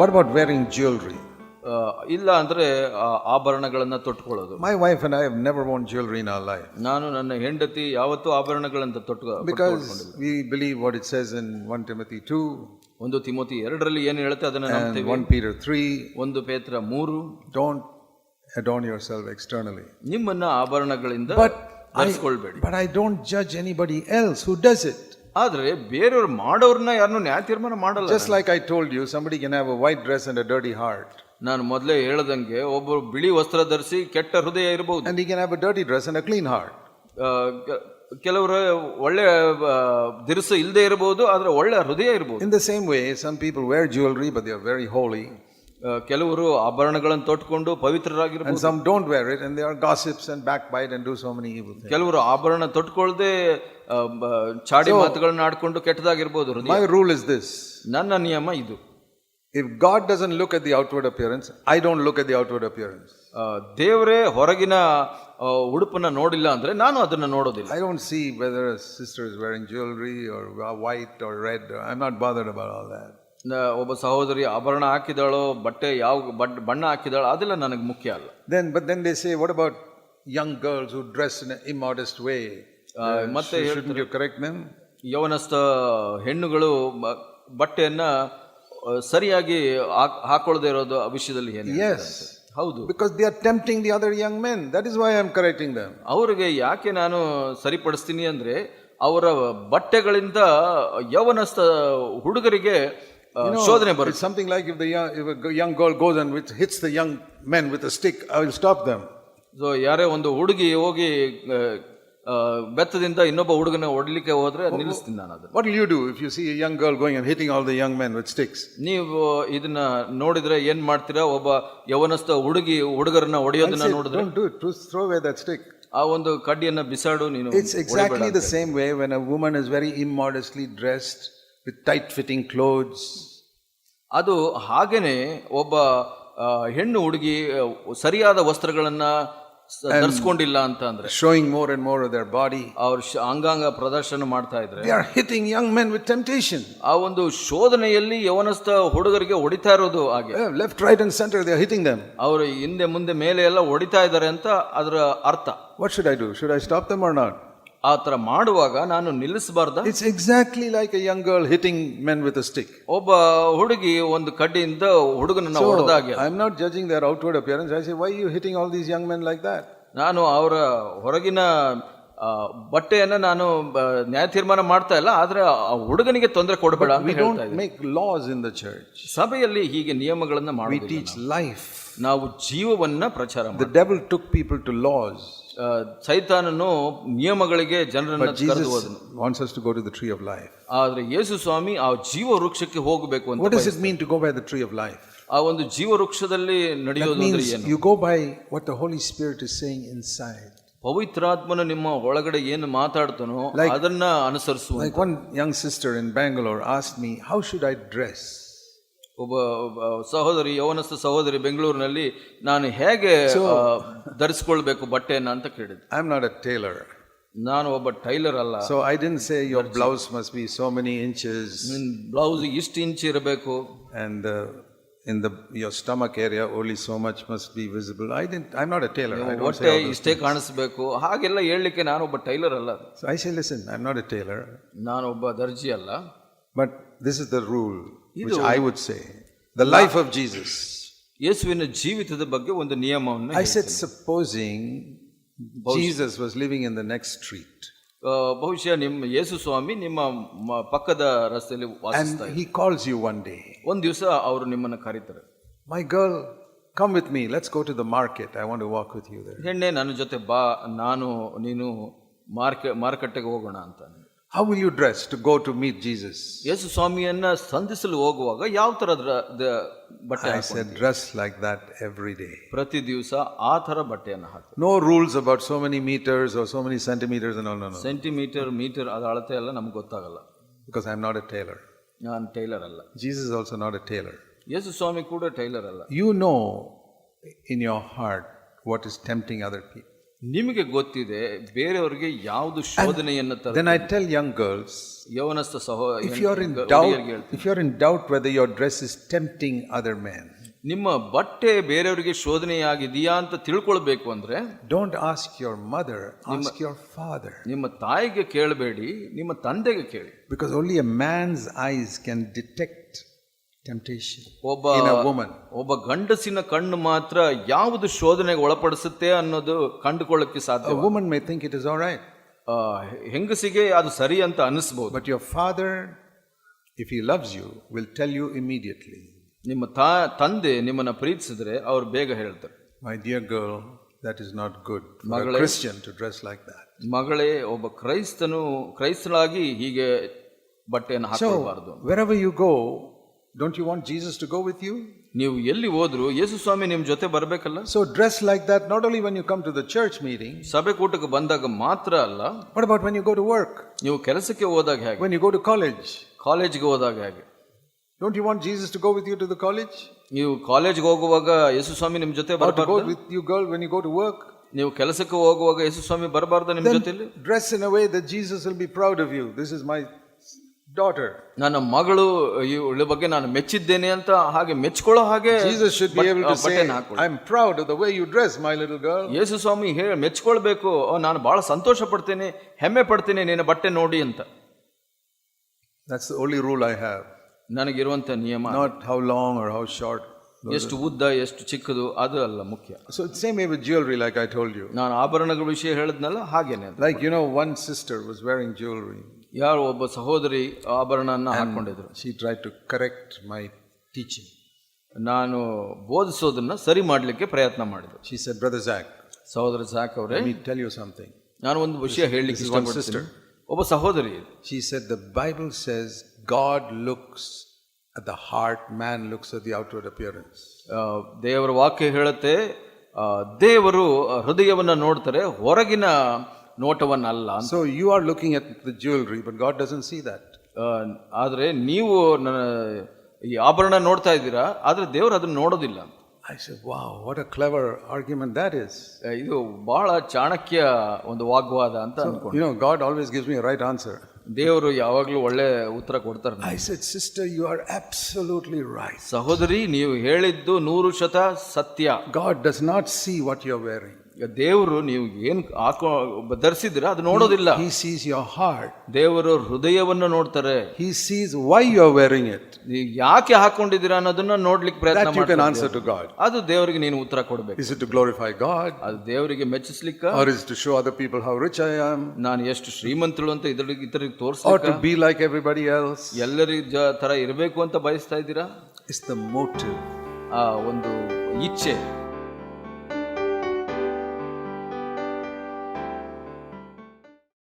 What about varying jewellery ಇಲ್ಲ ಅಂದರೆ ಆಭರಣಗಳನ್ನು ತೊಟ್ಕೊಳ್ಳೋದು my wife and I have never want jewellery in life ನಾನು ನನ್ನ ಹೆಂಡತಿ ಯಾವತ್ತೂ ಆಭರಣಗಳಂತ ತೊಟ್ಟು because we believe what it says in one Timothy two ಒಂದು ತಿಮೋತಿ ಎರಡರಲ್ಲಿ ಏನು ಹೇಳುತ್ತೆ ಅದನ್ನು ನಾವು ಒನ್ ಪೀರಿಯಡ್ ತ್ರೀ ಒಂದು ಪೇತ್ರ ಮೂರು don't adorn your self externally ನಿಮ್ಮನ್ನ ಆಭರಣಗಳಿಂದ but but I don't judge anybody else who does it ಆದರೆ ಬೇರೆಯವ್ರು ಮಾಡೋರನ್ನ ಯಾರನ್ನೂ ನ್ಯಾಯ ತೀರ್ಮಾನ ಮಾಡಲ್ಲ Just like I told you, somebody can have a white dress and a dirty heart, ನಾನು ಮೊದಲೇ ಹೇಳ್ದಂಗೆ ಒಬ್ಬರು ಬಿಳಿ ವಸ್ತ್ರ ಧರಿಸಿ ಕೆಟ್ಟ ಹೃದಯ ಇರಬಹುದು and he can have a dirty dress and a clean heart. ಕೆಲವರು ಒಳ್ಳೆ ದಿರಿಸು ಇಲ್ಲದೆ ಇರಬಹುದು ಆದರೆ ಒಳ್ಳೆ ಹೃದಯ ಇರಬಹುದು In the same way, some people wear jewelry, but they are very holy, ಕೆಲವರು ಆಭರಣಗಳನ್ನು ತೊಟ್ಕೊಂಡು ಪವಿತ್ರರಾಗಿರಬಹುದು and some don't wear it, and they are gossips and backbite and do so many ಕೆಲವರು ಆಭರಣ ತೊಟ್ಟುಕೊಳ್ಳದೆ ಚಾಡಿ ಮಾತುಗಳನ್ನ ಆಡ್ಕೊಂಡು ಕೆಟ್ಟದಾಗಿರ್ಬೋದು ಮೈ ರೂಲ್ ಇಸ್ ದಿಸ್ ನನ್ನ ನಿಯಮ ಇದು if God doesn't look at the outward appearance I don't look at the outward appearance ದೇವರೇ ಹೊರಗಿನ ಉಡುಪನ್ನ ನೋಡಿಲ್ಲ ಅಂದ್ರೆ ನಾನು ಅದನ್ನ ನೋಡೋದಿಲ್ಲ I don't see whether sister is wearing jewellery or white or red I am not bothered about all that ಒಬ್ಬ ಸಹೋದರಿ ಆಭರಣ ಹಾಕಿದಾಳೋ ಬಟ್ಟೆ ಯಾವ ಬಣ್ಣ ಹಾಕಿದಾಳೋ ಅದೆಲ್ಲ ನನಗೆ ಮುಖ್ಯ ಅಲ್ಲ then but then they say what about young girls who dress in immodest way ಮತ್ತೆ ಕರೆಕ್ಟ್ ನೇಮ್ ಯೌವನಸ್ಥ ಹೆಣ್ಣುಗಳು ಬಟ್ಟೆಯನ್ನು ಸರಿಯಾಗಿ ಹಾಕೊಳ್ಳದೇ ಇರೋದು ವಿಷಯದಲ್ಲಿ ಎಸ್ ಹೌದು because they are tempting the other young men that is why I am correcting them ಅವರಿಗೆ ಯಾಕೆ ನಾನು ಸರಿಪಡಿಸ್ತೀನಿ ಅಂದರೆ ಅವರ ಬಟ್ಟೆಗಳಿಂದ ಯೌವನಸ್ಥ ಹುಡುಗರಿಗೆ ಶೋಧನೆ ಬರುತ್ತೆ something like if the young girl goes and with hits the young men with stick I will stop them so ಯಾರೇ ಒಂದು ಹುಡುಗಿ ಹೋಗಿ ಬೆತ್ತದಿಂದ ಇನ್ನೊಬ್ಬ ಹುಡುಗನ ಹೊಡಲಿಕ್ಕೆ ಹೋದ್ರೆ ನಿಲ್ಲಿಸ್ತೀನಿ ನಾನು ಅದು what you do if you see young girl going and hitting all the young man with sticks ನೀವು ಇದನ್ನ ನೋಡಿದ್ರೆ ಏನು ಮಾಡ್ತೀರಾ ಒಬ್ಬ ಯವನಸ್ಥ ಹುಡುಗಿ ಹುಡುಗರನ್ನ ಹೊಡೆಯೋದನ್ನ ನೋಡಿದ್ರೆ to throw way that stick ಆ ಒಂದು ಕಡ್ಡಿಯನ್ನು ಬಿಸಾಡು ನೀನು it's exactly the same way when a woman is very immodestly dressed with tight fitting clothes ಅದು ಹಾಗೆಯೇ ಒಬ್ಬ ಹೆಣ್ಣು ಹುಡುಗಿ ಸರಿಯಾದ ವಸ್ತ್ರಗಳನ್ನು ಿಲ್ಲ ಅಂತ ಅಂದ್ರೆ showing more and more body ಅವ್ರ ಅಂಗಾಂಗ ಪ್ರದರ್ಶನ ಮಾಡ್ತಾ ಇದ್ರೆ ಯಂಗ್ ಮೆನ್ ವಿತ್ ಟೆಂಪ್ಟೇಷನ್ ಆ ಒಂದು ಶೋಧನೆಯಲ್ಲಿ ಯವನಸ್ಥ ಹುಡುಗರಿಗೆ ಹೊಡಿತಾ ಇರೋದು ಹಾಗೆ left right and center hitting ಅವರು ಹಿಂದೆ ಮುಂದೆ ಮೇಲೆ ಎಲ್ಲ ಹೊಡಿತಾ ಇದಾರೆ ಅಂತ ಅದರ ಅರ್ಥ should I should I stop not ಆ ಥರ ಮಾಡುವಾಗ ನಾನು ನಿಲ್ಲಿಸಬಾರ್ದು it's exactly like a young girl hitting men with stick ಒಬ್ಬ ಹುಡುಗಿ ಒಂದು ಕಡ್ಡಿಯಿಂದ ಹುಡುಗನನ್ನು ಹೊಡೆದಾಗೆ I am not judging their outward appearance I say why you hitting all these young men like that ನಾನು ಅವರ ಹೊರಗಿನ ಬಟ್ಟೆಯನ್ನು ನಾನು ನ್ಯಾಯ ತೀರ್ಮಾನ ಮಾಡ್ತಾ ಇಲ್ಲ ಆದರೆ ಆ ಹುಡುಗನಿಗೆ ತೊಂದರೆ ಕೊಡಬೇಡ make laws in the church ಸಭೆಯಲ್ಲಿ ಹೀಗೆ ನಿಯಮಗಳನ್ನು ಮಾಡಿ ಟೀಚ್ ಲೈಫ್ ನಾವು ಜೀವವನ್ನ ಪ್ರಚಾರ the devil took people to laws ಸೈತಾನನು ನಿಯಮಗಳಿಗೆ ಜನರನ್ನ ಕರೆದುವಾದ್ announces to go to the tree of life ಆದ್ರೆ ಯೇಸು ಸ್ವಾಮಿ ಆ ಜೀವ ವೃಕ್ಷಕ್ಕೆ ಹೋಗಬೇಕು ಅಂತ ಹೇಳಿದ್ವಿ what is it mean to go by the tree of life ಆ ಒಂದು ಜೀವ ವೃಕ್ಷದಲ್ಲಿ ನಡೆಯೋದು ಅಂದ್ರೆ ಯೇನ ಪವಿತ್ರಾತ್ಮನು ನಿಮ್ಮ ಹೊರಗಡೆ ಏನು ಮಾತಾಡ್ತಾನೋ ಅದನ್ನ ಅನುಸರಿಸೋ like one young sister in Bengaluru asked me how should I dress ಒಬ್ಬ ಸಹೋದರಿ ಯವನಸ್ಥ ಸಹೋದರಿ ಬೆಂಗಳೂರಿನಲ್ಲಿ ನಾನು ಹೇಗೆ ಧರಿಸ್ಕೊಳ್ಬೇಕು ಬಟ್ಟೆಯನ್ನು ಅಂತ ಕೇಳಿದೆ I am not a tailor ನಾನು ಒಬ್ಬ ಟೈಲರ್ ಅಲ್ಲ so I didn't say your blouse must be so many inches blouse ಇಷ್ಟು ಇಂಚ್ ಇರಬೇಕು and in the your stomach area only so much must be visible i didn't i'm not a tailor i don't say ಇಷ್ಟೇ ಕಾಣಿಸಬೇಕು ಹಾಗೆಲ್ಲ ಹೇಳಲಿಕ್ಕೆ ನಾನು ಒಬ್ಬ tailor ಅಲ್ಲ so i say listen i'm not a tailor ನಾನು ಒಬ್ಬ ದರ್ಜಿ ಅಲ್ಲ but this is the rule which I would say, the life of Jesus. Yes, ಯೇಸುವಿನ the ಬಗ್ಗೆ ಒಂದು ನಿಯಮವನ್ನು I said supposing Jesus was living in the next street. ಬಹುಶಃ ನಿಮ್ಮ ಯೇಸು ಸ್ವಾಮಿ ನಿಮ್ಮ ಪಕ್ಕದ ರಸ್ತೆಯಲ್ಲಿ ವಾಸಿಸ್ತಾರೆ he calls you one day. ಒಂದು ದಿವಸ ಅವರು ನಿಮ್ಮನ್ನು ಕರೀತಾರೆ. My girl come with me let's go to the market i want to walk with you there ಹೆಣ್ಣೆ ನನ್ನ ಜೊತೆ ಬಾ ನಾನು ನೀನು ಮಾರ್ಕೆ ಮಾರುಕಟ್ಟೆಗೆ ಹೋಗೋಣ ಅಂತಾನೆ how will you dress to go to meet Jesus Yesu ಸ್ವಾಮಿಯನ್ನ ಸಂಧಿಸಲು ಹೋಗುವಾಗ ಯಾವ ತರದ ಬಟ್ಟೆ I said dress like that every day ಪ್ರತಿ ದಿವಸ ಆ ತರ ಬಟ್ಟೆಯನ್ನು ಹಾಕಿ no rules about so many meters or so many centimeters no no centimeter meter ಅದ ಅಳತೆ ಎಲ್ಲ ನಮ್ಗೆ ಗೊತ್ತಾಗಲ್ಲ because I am not a tailor ನಾನು ಟೈಲರ್ ಅಲ್ಲ Jesus also not a tailor Yesu Swami ಕೂಡ ಟೈಲರ್ ಅಲ್ಲ you know in your heart what is tempting other people ನಿಮಗೆ ಗೊತ್ತಿದೆ ಬೇರೆಯವರಿಗೆ ಯಾವುದು ಶೋಧನೆಯನ್ನು then I tell young girls ಯೌವನಸ್ಥ ಸಹೋ if you are in doubt if you are in doubt whether your dress is tempting other man ನಿಮ್ಮ ಬಟ್ಟೆ ಬೇರೆಯವರಿಗೆ ಶೋಧನೆಯಾಗಿದೆಯಾ ಅಂತ ತಿಳ್ಕೊಳ್ಬೇಕು ಅಂದ್ರೆ don't ask your mother ask your father ನಿಮ್ಮ ತಾಯಿಗೆ ಕೇಳಬೇಡಿ ನಿಮ್ಮ ತಂದೆಗೆ ಕೇಳಿ because only a man's eyes can detect temptation ಒಬ್ಬ in a woman ಒಬ್ಬ ಗಂಡಸಿನ ಕಣ್ಣು ಮಾತ್ರ ಯಾವುದು ಶೋಧನೆಗೆ ಒಳಪಡಿಸುತ್ತೆ ಅನ್ನೋದು ಕಂಡುಕೊಳ್ಳಕ್ಕೆ A ಸಾಧ್ಯ woman may think it is all right, ಆ, ಹೆಂಗಸಿಗೆ ಅದು ಸರಿ ಅಂತ ಅನಿಸ್ಬಹುದು but your father, if he loves you, will tell you immediately, ನಿಮ್ಮ ತಾ ತಂದೆ ನಿಮ್ಮನ್ನ ಪ್ರೀತಿಸಿದ್ರೆ ಅವ್ರು ಬೇಗ ಹೇಳ್ತಾರೆ My dear girl, that is not good for a Magale- Christian to dress like that. ಮಗಳೇ ಒಬ್ಬ ಕ್ರೈಸ್ತನು ಕ್ರೈಸ್ತನಾಗಿ ಹೀಗೆ ಬಟ್ಟೆಯನ್ನು ಹಾಕಬಾರದು So, wherever you go, don't you want Jesus to go with you ನೀವು ಎಲ್ಲಿ ಹೋದ್ರು ಯೇಸು ಸ್ವಾಮಿ ನಿಮ್ಮ ಜೊತೆ ಬರಬೇಕಲ್ಲ so dress like that not only when you come to the church meeting ಸಭೆ ಕೂಟಕ್ಕೆ ಬಂದಾಗ ಮಾತ್ರ ಅಲ್ಲ what about when you go to work ನೀವು ಕೆಲಸಕ್ಕೆ ಹೋದಾಗ ಹೇಗೆ when you go to college college ಹೋದಾಗ ಹೇಗೆ don't you want Jesus to go with you to the college ನೀವು ಕಾಲೇಜ್ಗೆ ಹೋಗುವಾಗ ಯೇಸು ಸ್ವಾಮಿ ನಿಮ್ಮ ಜೊತೆ go with you girl when you go to work ನೀವು ಕೆಲಸಕ್ಕೆ ಹೋಗುವಾಗ ಯೇಸು ಸ್ವಾಮಿ ಬರಬಾರ್ದು ನಿಮ್ಮ ಜೊತೆಲಿ dress in a way the Jesus will be proud of you this is my daughter ನನ್ನ ಮಗಳು ಇವಳ ಬಗ್ಗೆ ನಾನು ಮೆಚ್ಚಿದ್ದೇನೆ ಅಂತ ಹಾಗೆ ಮೆಚ್ಕೊಳ್ಳೋ ಹಾಗೆ Jesus should be able to say I am proud of the way you dress my little girl Yesu Swami ಹೇಳಿ ಮೆಚ್ಕೊಳ್ಬೇಕು ನಾನು ಬಹಳ ಸಂತೋಷ ಪಡ್ತೇನೆ ಹೆಮ್ಮೆ ಪಡ್ತೇನೆ ನಿನ್ನ ಬಟ್ಟೆ ನೋಡಿ ಅಂತ that's only rule I have ನನಗಿರುವಂತ ನಿಯಮ not how long or how short ಎಷ್ಟು ಉದ್ದ ಎಷ್ಟು ಚಿಕ್ಕದು ಅದು ಅಲ್ಲ ಮುಖ್ಯ so same with jewellery like I told you ನಾನು ಆಭರಣಗಳ ವಿಷಯ ಹೇಳಿದ್ನಲ್ಲ ಹಾಗೇನೆ like you know one sister was wearing jewellery ಯಾರು ಒಬ್ಬ ಸಹೋದರಿ ಆಭರಣವನ್ನು ಹಾಕೊಂಡಿದ್ರು she try to correct my teaching ನಾನು ಬೋಧಿಸೋದನ್ನು ಸರಿ ಮಾಡಲಿಕ್ಕೆ ಪ್ರಯತ್ನ ಮಾಡಿದ್ರು ಶಿ ಸೆಡ್ ಬ್ರದರ್ ಜಾಕ್ ಸಹೋದರ ಜಾಕ್ ಅವರೇ ಟೆಲ್ ಯು ಸಮಥಿಂಗ್ ನಾನು ಒಂದು ವಿಷಯ ಹೇಳಲಿಕ್ಕೆ ಇಷ್ಟಪಡ್ತೀನಿ ಒಬ್ಬ ಸಹೋದರಿ she said the Bible says God looks at the heart man looks at the outward appearance ದೇವರ ವಾಕ್ಯ ಹೇಳುತ್ತೆ ದೇವರು ಹೃದಯವನ್ನು ನೋಡ್ತಾರೆ ಹೊರಗಿನ ನೋಟವನ್ನಲ್ಲ So you are looking at the jewelry, but God doesn't see that. ಆದರೆ ನೀವು ನನ್ನ ಈ ಆಭರಣ ನೋಡ್ತಾ ಇದ್ದೀರಾ ಆದರೆ ದೇವರು ಅದನ್ನು ನೋಡೋದಿಲ್ಲ I said, wow, what a clever argument that is. ಆ, ಇದು ಬಹಳ ಚಾಣಕ್ಯ ಒಂದು ವಾಗ್ವಾದ ಅಂತ ಅನ್ಕೊಂಡು You know, God always gives me a right answer. ದೇವರು ಯಾವಾಗಲೂ ಒಳ್ಳೆ ಉತ್ತರ ಕೊಡ್ತಾರೆ ನಮ್ಗೆ. I said, sister, you are absolutely right. ಸಹೋದರಿ ನೀವು ಹೇಳಿದ್ದು ನೂರು ಶತ ಸತ್ಯ God does not see what you're wearing. ದೇವರು ನೀವು ಏನು ಹಾಕೋ ಧರಿಸಿದ್ರೆ ಅದು ನೋಡೋದಿಲ್ಲ ಹಿ ಸೀಸ್ ಯೋರ್ ಹಾರ್ಟ್ ದೇವರು ಹೃದಯವನ್ನು ನೋಡ್ತಾರೆ he sees why you are wearing it ನೀವು ಯಾಕೆ ಹಾಕೊಂಡಿದ್ದೀರಾ ಅನ್ನೋದನ್ನ ನೋಡ್ಲಿಕ್ಕೆ ಪ್ರಯತ್ನ ಮಾಡ್ತಾರೆ ಆನ್ಸರ್ ಟು ಗಾಡ್ ಅದು ದೇವರಿಗೆ ನೀನು ಉತ್ತರ ಕೊಡಬೇಕು is it to glorify God ಅದು ದೇವರಿಗೆ ಮೆಚ್ಚಿಸ್ಲಿಕ್ಕೆ or is to show other people how rich I am ನಾನು ಎಷ್ಟು ಶ್ರೀಮಂತಳು ಅಂತ ಇದರಲ್ಲಿ ಇತರಿಗೆ ತೋರಿಸ್ತಾ to be like everybody else ಎಲ್ಲರಿಗೆ ತರ ಇರಬೇಕು ಅಂತ ಬಯಸ್ತಾ ಇದ್ದೀರಾ ಇಸ್ ದ ಮೋಟಿವ್ ಆ ಒಂದು ಇಚ್ಛೆ